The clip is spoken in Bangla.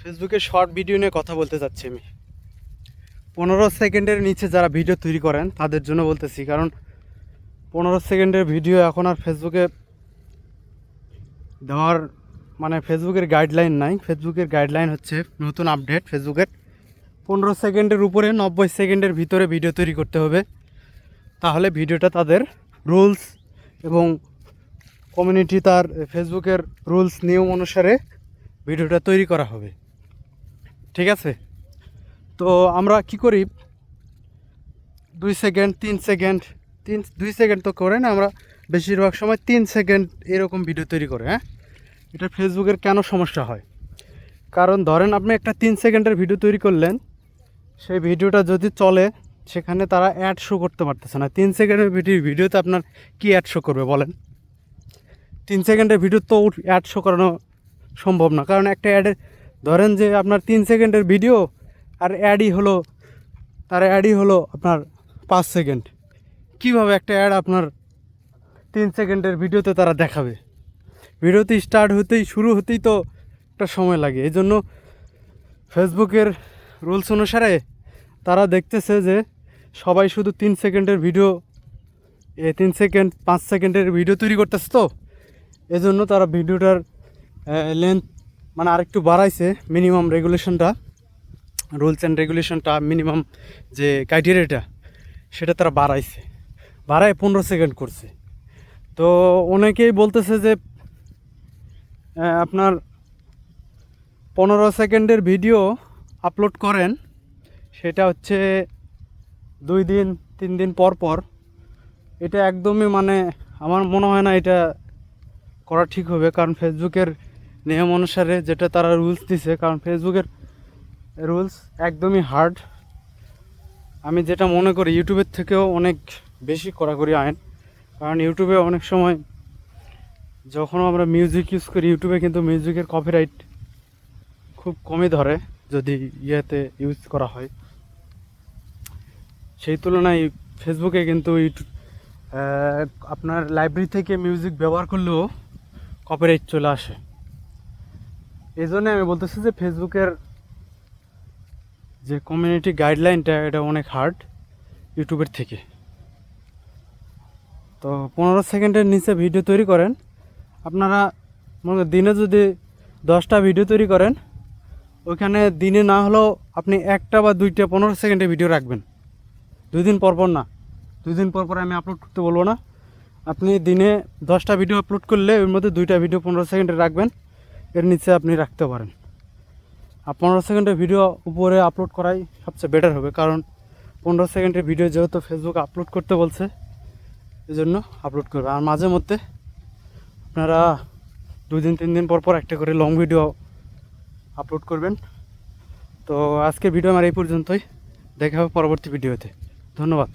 ফেসবুকে শর্ট ভিডিও নিয়ে কথা বলতে চাচ্ছি আমি। পনেরো সেকেন্ডের নিচে যারা ভিডিও তৈরি করেন, তাদের জন্য বলতেছি, কারণ পনেরো সেকেন্ডের ভিডিও এখন আর ফেসবুকে দেওয়ার মানে ফেসবুকের গাইডলাইন নাই। ফেসবুকের গাইডলাইন হচ্ছে নতুন আপডেট ফেসবুকের। পনেরো সেকেন্ডের উপরে নব্বই সেকেন্ডের ভিতরে ভিডিও তৈরি করতে হবে। তাহলে ভিডিওটা তাদের রুলস এবং কমিউনিটি তার ফেসবুকের রুলস, নিয়ম অনুসারে ভিডিওটা তৈরি করা হবে। ঠিক আছে? তো আমরা কি করি? দুই সেকেন্ড, তিন সেকেন্ড, তিন, দুই সেকেন্ড তো করে না আমরা বেশিরভাগ সময় তিন সেকেন্ড এরকম ভিডিও তৈরি করে হ্যাঁ? এটা ফেসবুকের কেন সমস্যা হয়? কারণ ধরেন আপনি একটা তিন সেকেন্ডের ভিডিও তৈরি করলেন, সেই ভিডিওটা যদি চলে, সেখানে তারা অ্যাড শো করতে পারতেছে না। তিন সেকেন্ডের ভিডিও ভিডিওতে আপনার কি অ্যাড শো করবে বলেন? তিন সেকেন্ডের ভিডিও তো অ্যাড শো করানো সম্ভব না, কারণ একটা অ্যাডে ধরেন যে আপনার তিন সেকেন্ডের ভিডিও আর অ্যাডই হলো তার অ্যাডই হলো আপনার পাঁচ সেকেন্ড। কীভাবে একটা অ্যাড আপনার তিন সেকেন্ডের ভিডিওতে তারা দেখাবে? ভিডিওতে স্টার্ট হতেই, শুরু হতেই তো একটা সময় লাগে। এই জন্য ফেসবুকের রুলস অনুসারে তারা দেখতেছে যে সবাই শুধু তিন সেকেন্ডের ভিডিও এ তিন সেকেন্ড, পাঁচ সেকেন্ডের ভিডিও তৈরি করতেছে তো। এজন্য তারা ভিডিওটার লেন্থ মানে আরেকটু বাড়াইছে মিনিমাম রেগুলেশনটা রুলস অ্যান্ড রেগুলেশনটা মিনিমাম যে ক্রাইটেরিয়াটা সেটা তারা বাড়াইছে। বাড়ায় পনেরো সেকেন্ড করছে। তো অনেকেই বলতেছে যে আপনার পনেরো সেকেন্ডের ভিডিও আপলোড করেন, সেটা হচ্ছে দুই দিন, তিন দিন পর পর। এটা একদমই মানে আমার মনে হয় না এটা করা ঠিক হবে, কারণ ফেসবুকের নিয়ম অনুসারে যেটা তারা রুলস দিছে, কারণ ফেসবুকের রুলস একদমই হার্ড আমি যেটা মনে করি, ইউটিউবের থেকেও অনেক বেশি কড়াকড়ি আইন। কারণ ইউটিউবে অনেক সময় যখন আমরা মিউজিক ইউজ করি, ইউটিউবে কিন্তু মিউজিকের কপিরাইট খুব কমই ধরে, যদি ইয়েতে ইউজ করা হয়। সেই তুলনায় ফেসবুকে কিন্তু ইউটিউব আপনার লাইব্রেরি থেকে মিউজিক ব্যবহার করলেও কপিরাইট চলে আসে। এই জন্য আমি বলতেছি যে ফেসবুকের যে কমিউনিটি গাইডলাইনটা এটা অনেক হার্ড ইউটিউবের থেকে। তো পনেরো সেকেন্ডের নিচে ভিডিও তৈরি করেন। আপনারা মনে দিনে যদি দশটা ভিডিও তৈরি করেন, ওইখানে দিনে না হলেও আপনি একটা বা দুইটা পনেরো সেকেন্ডের ভিডিও রাখবেন। দুই দিন পর পর না। দুই দিন পর পর আমি আপলোড করতে বলব না। আপনি দিনে দশটা ভিডিও আপলোড করলে ওর মধ্যে দুইটা ভিডিও পনেরো সেকেন্ডে রাখবেন। এর নিচে আপনি রাখতে পারেন। আর পনেরো সেকেন্ডের ভিডিও উপরে আপলোড করাই সবচেয়ে বেটার হবে। কারণ পনেরো সেকেন্ডের ভিডিও যেহেতু ফেসবুক আপলোড করতে বলছে এই জন্য আপলোড করবে। আর মাঝে মধ্যে আপনারা দিন তিন দিন পর পর একটা করে লং ভিডিও আপলোড করবেন। তো আজকের ভিডিও আমার এই পর্যন্তই। দেখা হবে পরবর্তী ভিডিওতে ধন্যবাদ।